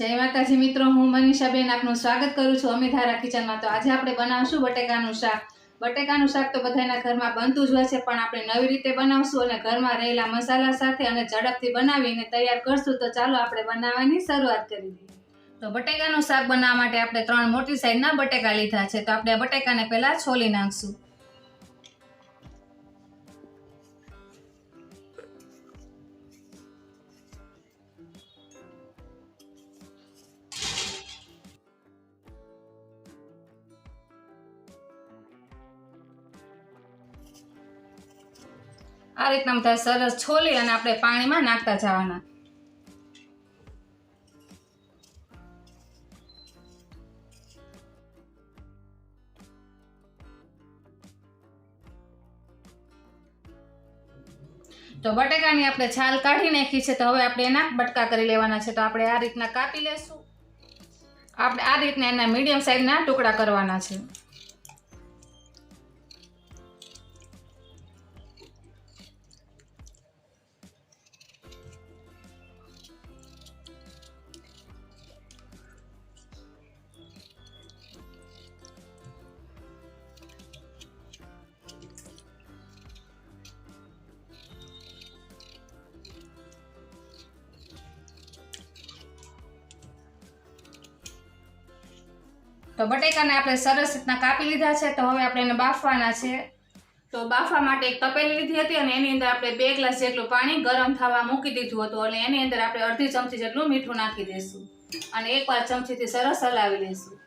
જય માતાજી મિત્રો, હું મનીષાબેન આપનું સ્વાગત કરું છું અમીધારા ધારા કિચનમાં. તો આજે આપણે બનાવશું બટેકાનું શાક. બટેકાનું શાક તો બધાના ઘરમાં બનતું જ હોય છે, પણ આપણે નવી રીતે બનાવશું અને ઘરમાં રહેલા મસાલા સાથે અને ઝડપથી બનાવીને તૈયાર કરશું. તો ચાલો આપણે બનાવવાની શરૂઆત કરી દઈએ. તો બટેકાનું શાક બનાવવા માટે આપણે ત્રણ મોટી સાઈઝના બટેકા લીધા છે. તો આપણે બટેકાને પહેલાં છોલી નાખશું. આ રીતના બધા સરસ છોલી અને આપણે પાણીમાં નાખતા જવાના. તો બટેકાની આપણે છાલ કાઢી નાખી છે, તો હવે આપણે એના બટકા કરી લેવાના છે, તો આપણે આ રીતના કાપી લેશું. આપણે આ રીતના એના મીડિયમ સાઈઝના ટુકડા કરવાના છે. તો બટેકાને આપણે સરસ રીતના કાપી લીધા છે, તો હવે આપણે એને બાફવાના છે. તો બાફવા માટે એક તપેલી લીધી હતી અને એની અંદર આપણે બે ગ્લાસ જેટલું પાણી ગરમ થવા મૂકી દીધું હતું અને એની અંદર આપણે અડધી ચમચી જેટલું મીઠું નાખી દઈશું અને એકવાર ચમચીથી સરસ હલાવી લઈશું.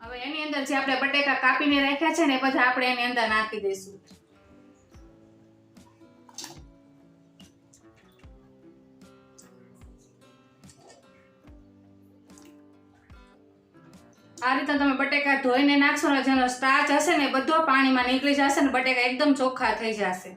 હવે એની અંદર જે આપણે બટેકા કાપીને રાખ્યા છે ને એ બધા આપણે એની અંદર નાખી દઈશું. આ રીતે તમે બટેકા ધોઈને નાખશો ને જેનો સ્ટાર્ચ હશે ને બધો પાણીમાં નીકળી જશે ને બટેકા એકદમ ચોખ્ખા થઈ જશે.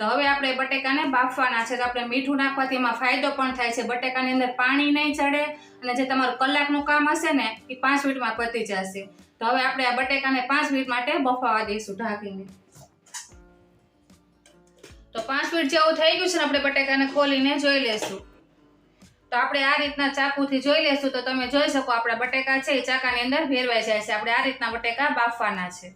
તો હવે આપણે બટેકાને બાફવાના છે. તો આપણે મીઠું નાખવાથી એમાં ફાયદો પણ થાય છે. બટેકાની અંદર પાણી નહીં ચડે અને જે તમારું કલાકનું કામ હશે ને એ પાંચ મિનિટમાં પતી જશે. તો હવે આપણે આ બટેકાને પાંચ મિનિટ માટે બફાવા દઈશું ઢાંકીને. તો પાંચ મિનિટ જેવું થઈ ગયું છે ને આપણે બટેકાને ખોલીને જોઈ લેશું તો આપણે આ રીતના ચાકુથી જોઈ લેશું. તો તમે જોઈ શકો આપણા બટેકા છે, એ ચાકાની અંદર ભેરવાઈ જાય છે. આપણે આ રીતના બટેકા બાફવાના છે.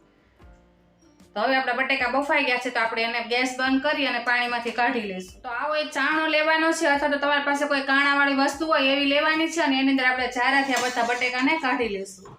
તો હવે આપણા બટેકા બફાઈ ગયા છે, તો આપણે એને ગેસ બંધ કરી અને પાણીમાંથી કાઢી લઈશું. તો આવો એક ચાણો લેવાનો છે, અથવા તો તમારી પાસે કોઈ કાણાવાળી વસ્તુ હોય એવી લેવાની છે અને એની અંદર આપણે ચારાથી આ બધા બટેકાને કાઢી લઈશું.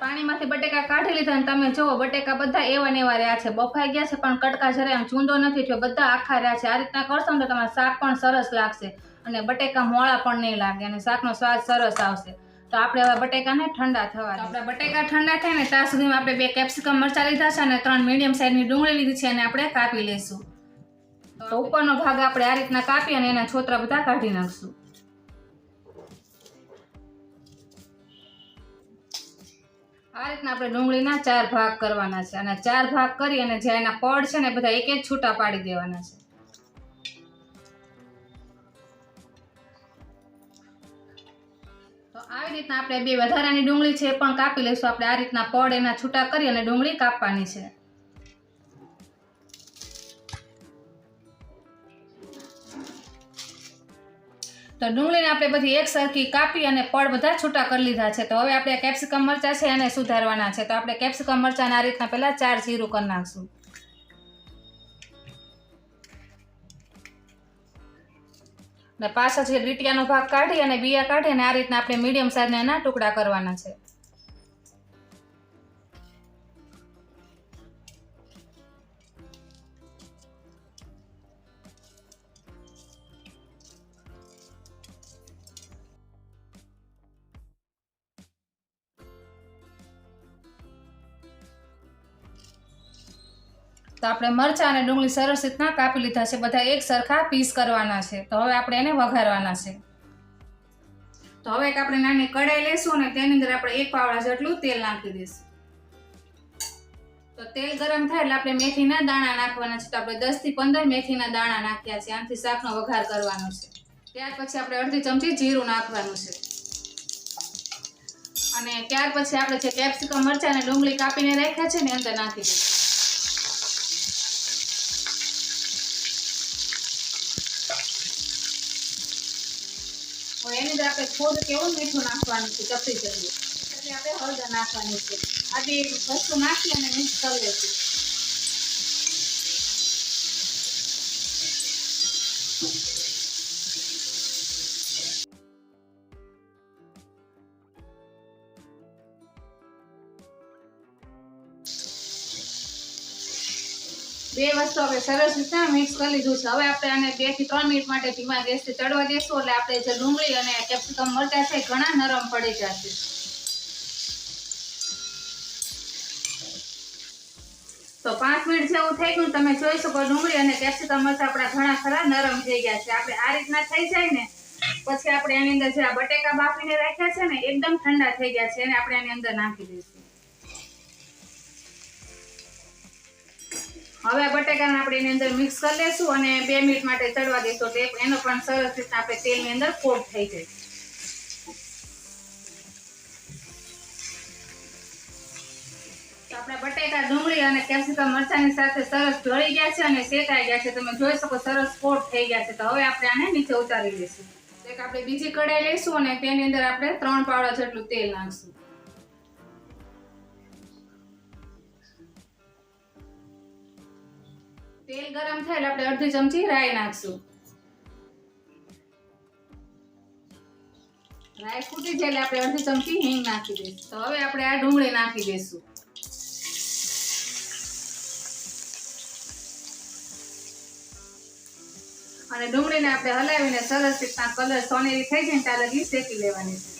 પાણીમાંથી બટેકા કાઢી લીધા અને તમે જુઓ બટેકા બધા એવા ને એવા રહ્યા છે. બફાઈ ગયા છે પણ કટકા જરાય આમ ચૂંદો નથી થયો. બધા આખા રહ્યા છે. આ રીતના કરશો ને તો તમારે શાક પણ સરસ લાગશે અને બટેકા મોળા પણ નહીં લાગે અને શાકનો સ્વાદ સરસ આવશે. તો આપણે હવે બટેકાને ઠંડા થવા આપણા આપણે બટેકા ઠંડા થાય ને ત્યાં સુધીમાં આપણે બે કેપ્સિકમ મરચાં લીધા છે અને ત્રણ મીડિયમ સાઈઝની ડુંગળી લીધી છે અને આપણે કાપી લઈશું. તો? ઉપરનો ભાગ આપણે આ રીતના કાપી અને એના છોતરા બધા કાઢી નાખશું. આ રીતના આપણે ડુંગળીના ચાર ભાગ કરવાના છે. અને ચાર ભાગ કરી અને જે એના પડ છે ને બધા એક એક છૂટા પાડી દેવાના છે. તો આવી રીતના આપણે બે વધારાની ડુંગળી છે એ પણ કાપી લઈશું. આપણે આ રીતના પડ એના છૂટા કરી અને ડુંગળી કાપવાની છે. તો ડુંગળીને આપણે બધી એક સરખી કાપી અને પડ બધા છૂટા કરી લીધા છે. તો હવે આપણે કેપ્સિકમ મરચાં છે એને સુધારવાના છે. તો આપણે કેપ્સિકમ મરચાંને આ રીતના પહેલાં ચાર જીરું કરી નાખશું. ને પાછળ જે લીટિયાનો ભાગ કાઢી અને બિયા કાઢી અને આ રીતના આપણે મીડિયમ સાઇઝના એના ટુકડા કરવાના છે. તો આપણે મરચાં અને ડુંગળી સરસ રીતના કાપી લીધા છે, બધા એક સરખા પીસ કરવાના છે. તો હવે આપણે એને વઘારવાના છે. તો હવે એક આપણે નાની કઢાઈ લેશું અને તેની અંદર આપણે એક પાવડા જેટલું તેલ નાખી દઈશું. તો તેલ ગરમ થાય એટલે આપણે મેથીના દાણા નાખવાના છે. તો આપણે દસથી પંદર મેથીના દાણા નાખ્યા છે. આનાથી શાકનો વઘાર કરવાનો છે. ત્યાર પછી આપણે અડધી ચમચી જીરું નાખવાનું છે. અને ત્યાર પછી આપણે જે કેપ્સિકમ, મરચાં અને ડુંગળી કાપીને રાખ્યા છે ને અંદર નાખી દઈશું. અંદર આપણે ખોદ કેવો મીઠું નાખવાનું છે કપી જઈએ એટલે આપણે હળદર નાખવાની છે. આ બે વસ્તુ નાખી અને મિક્સ કરી લઈશું. બે વસ્તુ આપણે સરસ રીતે મિક્સ કરી લીધું છે. હવે આપણે આને બેથી ત્રણ મિનિટ માટે ધીમા ગેસથી ચડવા દેશું એટલે આપણે જે ડુંગળી અને કેપ્સિકમ મરચાં છે ઘણા નરમ પડી જશે. તો પાંચ મિનિટ જેવું થઈ ગયું. તમે જોઈ શકો ડુંગળી અને કેપ્સિકમ મરચાં આપણા ઘણા ખરા નરમ થઈ ગયા છે. આપણે આ રીતના થઈ જાય ને, પછી આપણે એની અંદર જે આ બટેકા બાફીને રાખ્યા છે ને એકદમ ઠંડા થઈ ગયા છે. એને આપણે એની અંદર નાખી દઈશું. હવે બટેકાને આપણે એની અંદર મિક્સ કરી લેશું અને બે મિનિટ માટે ચડવા દઈશું તો એનો પણ સરસ રીતે આપણે તેલની અંદર કોટ થઈ જાય આપણા બટેકા ડુંગળી અને કેપ્સિકમ મરચાની સાથે સરસ ઢળી ગયા છે અને શેકાઈ ગયા છે. તમે જોઈ શકો સરસ કોટ થઈ ગયા છે. તો હવે આપણે આને નીચે ઉતારી લઈશું એક આપણે બીજી કઢાઈ લઈશું અને તેની અંદર આપણે ત્રણ પાવડા જેટલું તેલ નાખશું. તેલ ગરમ થાય એટલે આપણે અડધી ચમચી રાઈ નાખશું. રાઈ ફૂટી જાય એટલે આપણે અડધી ચમચી હિંગ નાખી દઈશું. તો હવે આપણે આ ડુંગળી નાખી દઈશું. અને ડુંગળીને આપણે હલાવીને સરસ રીતના કલર સોનેરી થઈ જાય ને ત્યાં લગી શેકી લેવાની છે.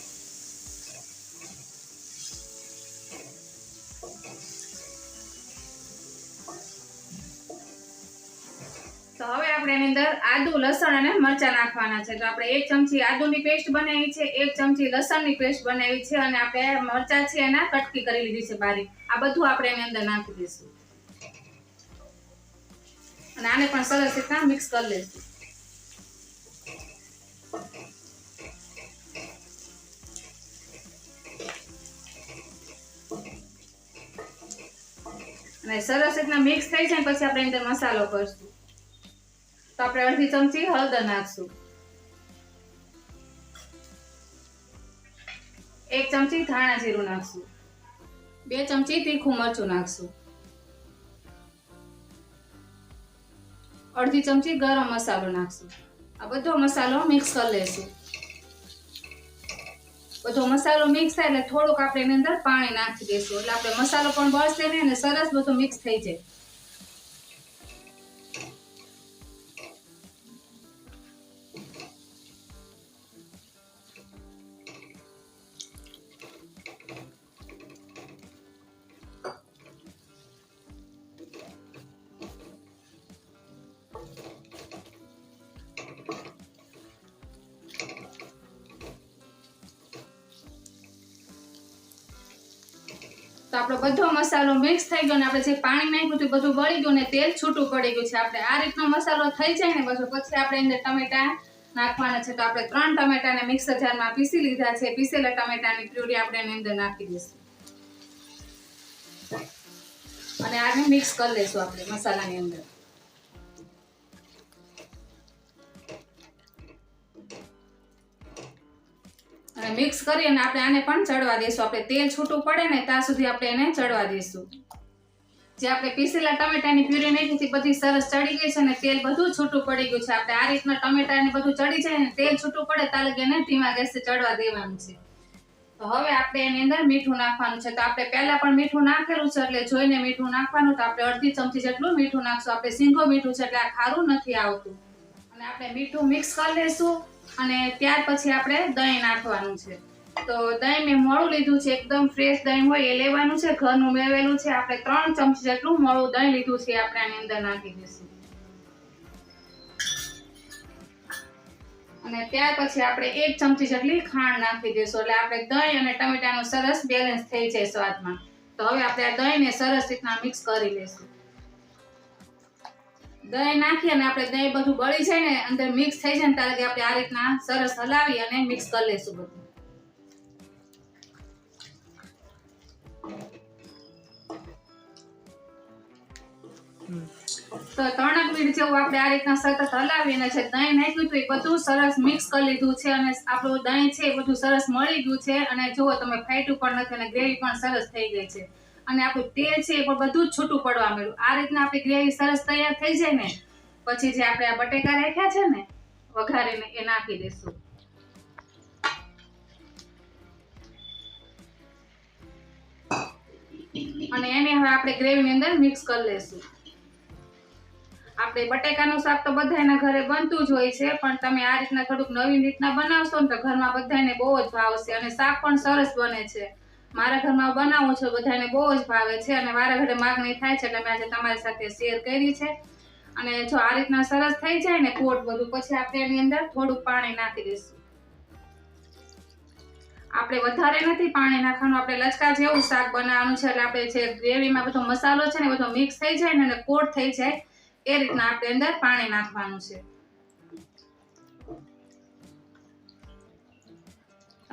આદુ, લસણ અને મરચાં નાખવાના છે. તો આપણે એક ચમચી આદુની પેસ્ટ બનાવી છે, એક ચમચી લસણની પેસ્ટ બનાવી છે અને આપણે મરચાં છે એના કટકી કરી લીધી છે બારી આ બધું આપણે એની અંદર નાખી દઈશું. અને આને પણ સરસ રીતના મિક્સ કરી લઈશું. અને સરસ રીતના મિક્સ થઈ જાય પછી આપણે અંદર મસાલો કરશું. તો આપણે અડધી ચમચી હળદર નાખશું. એક ચમચી ધાણા જીરું નાખશું. બે ચમચી તીખું મરચું નાખશું. અડધી ચમચી ગરમ મસાલો નાખશું. આ બધો મસાલો મિક્સ કરી લેશું. બધો મસાલો મિક્સ થાય એટલે થોડુંક આપણે એની અંદર પાણી નાખી દઈશું એટલે આપણે મસાલો પણ બળશે નહીં અને સરસ બધું મિક્સ થઈ જાય. તો આપણો બધો મસાલો મિક્સ થઈ ગયો ને આપણે જે પાણી નાખ્યું હતું બધું બળી ગયું ને તેલ છૂટું પડી ગયું છે. આપણે આ રીતનો મસાલો થઈ જાય ને બધું પછી આપણે અંદર ટમેટા નાખવાના છે. તો આપણે ત્રણ ટમેટાને મિક્સર જારમાં પીસી લીધા છે. પીસેલા ટમેટાની પ્યુરી આપણે એની અંદર નાખી દઈશું. અને આને મિક્સ કરી લઈશું આપણે મસાલાની અંદર. અને મિક્સ કરી અને આપણે આને પણ ચડવા દઈશું. આપણે તેલ છૂટું પડે ને ત્યાં સુધી આપણે એને ચડવા દઈશું. જે આપણે પીસેલા ટમેટાની પ્યુરી નાખી હતી, બધી સરસ ચડી ગઈ છે અને તેલ બધું છૂટું પડી ગયું છે. આપણે આ રીતના ટમેટા ને બધું ચડી જાય ને તેલ છૂટું પડે ત્યાં લગી એને ધીમા ગેસે ચડવા દેવાનું છે. તો હવે આપણે એની અંદર મીઠું નાખવાનું છે. તો આપણે પહેલા પણ મીઠું નાખેલું છે, એટલે જોઈને મીઠું નાખવાનું. તો આપણે અડધી ચમચી જેટલું મીઠું નાખશું. આપણે સિંગો મીઠું છે, એટલે આ ખારું નથી આવતું. અને આપણે મીઠું મિક્સ કરી લઈશું. અને ત્યાર પછી આપણે દહીં નાખવાનું છે. તો દહીં મેં મોળું લીધું છે, એકદમ ફ્રેશ દહીં હોય એ લેવાનું છે. ઘરનું મેળવેલું છે, આપણે ત્રણ ચમચી જેટલું મોળું દહીં લીધું છે આપણે આની અંદર નાખી દઈશું. અને ત્યાર પછી આપણે એક ચમચી જેટલી ખાંડ નાખી દઈશું. એટલે આપણે દહીં અને ટમેટાનું સરસ બેલેન્સ થઈ જાય સ્વાદમાં. તો હવે આપણે આ દહીંને સરસ રીતના મિક્સ કરી લઈશું. દહીં નાખી અને આપણે દહીં બધું બળી જાય ને અંદર મિક્સ થઈ જાય ને ત્યારે આપણે આ રીતના સરસ હલાવી અને મિક્સ કરી લઈશું બધું. તો ત્રણ મિનિટ જેવું આપણે આ રીતના સતત હલાવીને દહીં નાખ્યું હતું એ બધું સરસ મિક્સ કરી લીધું છે અને આપણું દહીં છે એ બધું સરસ મળી ગયું છે અને જુઓ તમે ફેટું પણ નથી અને ગ્રેવી પણ સરસ થઈ ગઈ છે. અને આપણું તેલ છે એ પણ બધું જ છૂટું પડવા મળ્યું આ રીતના આપણી ગ્રેવી સરસ તૈયાર થઈ જાય ને, પછી જે આપણે આ બટેકા રાખ્યા છે ને, વઘારીને એ નાખી દઈશું. અને એને હવે આપણે ગ્રેવીની અંદર મિક્સ કરી લઈશું. આપણે બટેકાનું શાક તો બધાના ઘરે બનતું જ હોય છે, પણ તમે આ રીતના થોડુંક નવીન રીતના બનાવશો ને તો ઘરમાં બધાને બહુ જ ભાવશે અને શાક પણ સરસ બને છે. મારા ઘરમાં બનાવું છું બધાને બહુ જ ભાવે છે અને મારા ઘરે માગણી થાય છે એટલે મેં આજે તમારી સાથે શેર કરી છે. અને જો આ રીતના સરસ થઈ જાય ને કોટ બધું, પછી આપણે એની અંદર થોડું પાણી નાખી દઈશું. આપણે વધારે નથી પાણી નાખવાનું, આપણે લચકા જેવું શાક બનાવવાનું છે એટલે આપણે જે ગ્રેવીમાં બધો મસાલો છે ને બધો મિક્સ થઈ જાય ને અને કોટ થઈ જાય, એ રીતના આપણે અંદર પાણી નાખવાનું છે.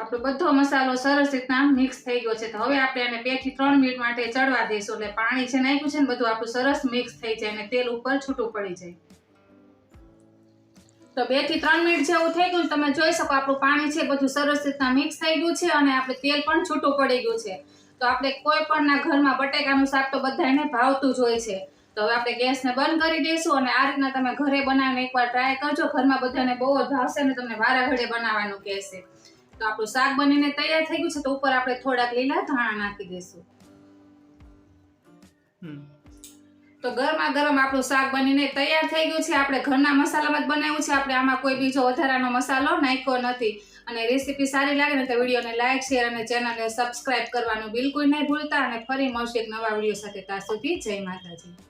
આપણો બધો મસાલો સરસ રીતના મિક્સ થઈ ગયો છે. તો હવે આપણે એને બેથી ત્રણ મિનિટ માટે ચડવા દઈશું એટલે પાણી છે નાખ્યું છે ને બધું આપણું સરસ મિક્સ થઈ જાય અને તેલ ઉપર છૂટું પડી જાય. તો બેથી ત્રણ મિનિટ જેવું થઈ ગયું તમે જોઈ શકો આપણું પાણી છે બધું સરસ રીતના મિક્સ થઈ ગયું છે અને આપણે તેલ પણ છૂટું પડી ગયું છે. તો આપણે કોઈ પણ ના ઘરમાં બટેકાનું શાક તો બધાને ભાવતું જ હોય છે. તો હવે આપણે ગેસને બંધ કરી દઈશું અને આ રીતના તમે ઘરે બનાવીને એકવાર ટ્રાય કરજો. ઘરમાં બધાને બહુ જ ભાવશે ને તમને વારા ઘડે બનાવવાનું કહેશે. તો આપણું શાક બનીને તૈયાર થઈ ગયું છે તો ઉપર આપણે થોડાક લીલા ધાણા નાખી દઈશું. તો ગરમા ગરમ આપણું શાક બનીને તૈયાર થઈ ગયું છે. આપણે ઘરના મસાલામાં જ બનાવ્યું છે. આપણે આમાં કોઈ બીજો વધારાનો મસાલો નાખ્યો નથી. અને રેસીપી સારી લાગે ને તો વિડીયોને લાઇક શેર અને ચેનલને સબસ્ક્રાઇબ કરવાનું બિલકુલ નહીં ભૂલતા. અને ફરી મળશે એક નવા વીડિયો સાથે. ત્યાં સુધી જય માતાજી.